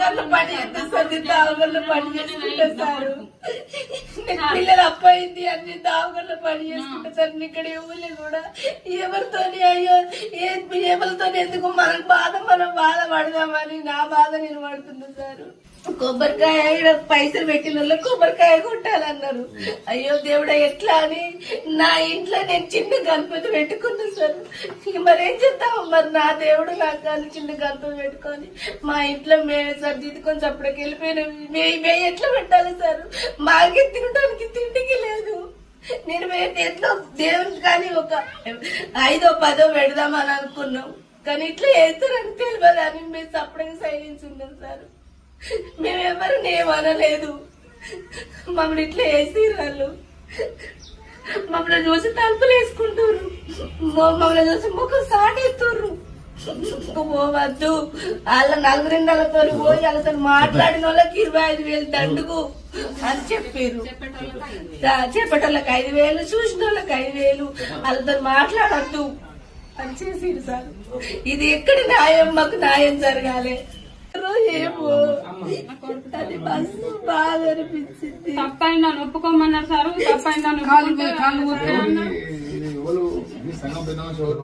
పని పని చేసుకుంటా సారు నీకు పిల్లలు అప్పయింది అన్ని దావగర్ల పని చేసుకుంటా సార్. ఇక్కడ ఎవరు కూడా. ఎవరితోని అయ్యో ఏ చేపలతో ఎందుకు మనకు బాధ మనం బాధ పడదామని నా బాధ నేను పడుతుంది సార్. కొబ్బరికాయ పైసలు పెట్టిన వాళ్ళు కొబ్బరికాయ కొట్టాలన్నారు. అయ్యో దేవుడా ఎట్లా అని? నా ఇంట్లో నేను చిన్న గణపతి పెట్టుకున్నా సార్. మరేం మరి ఏం చేద్దాం? మరి నా దేవుడు నాకు కానీ చిన్న గణపతి పెట్టుకొని మా ఇంట్లో మేమే సార్ దిద్దుకొని చప్పటికి వెళ్ళిపోయినా మే మే ఎట్లా పెట్టాలి సార్? మాకే తినడానికి తిండికి లేదు. నేను మేము ఎట్లా దేవునికి కానీ ఒక ఐదో పదో పెడదామని అనుకున్నాం. కానీ ఇట్లా వేస్తారని తెలియదు అని మేము సప్పుడే సైలెన్స్ ఉన్నాం సార్. మేమెవరిని ఏమనలేదు మమ్మల్ని ఇట్లా వేసి వాళ్ళు. మమ్మల్ని చూసి తలుపులు వేసుకుంటారు మమ్మల్ని చూసి ముఖం సాటి పోవద్దు వాళ్ళ నలుగురిండలతో పోయి వాళ్ళతో మాట్లాడిన వాళ్ళకి ఇరవై ఐదు వేలు దండుకు అని చెప్పారు చెప్పేటోళ్ళకి ఐదు వేలు చూసిన వాళ్ళకి ఐదు వేలు వాళ్ళతో మాట్లాడద్దు అని చేసిరు సార్ ఇది ఎక్కడి న్యాయం మాకు న్యాయం జరగాలి ఏమో అది మస్తు బాధ అనిపించింది తప్పైందని ఒప్పుకోమన్నారు సార్ తప్పైందని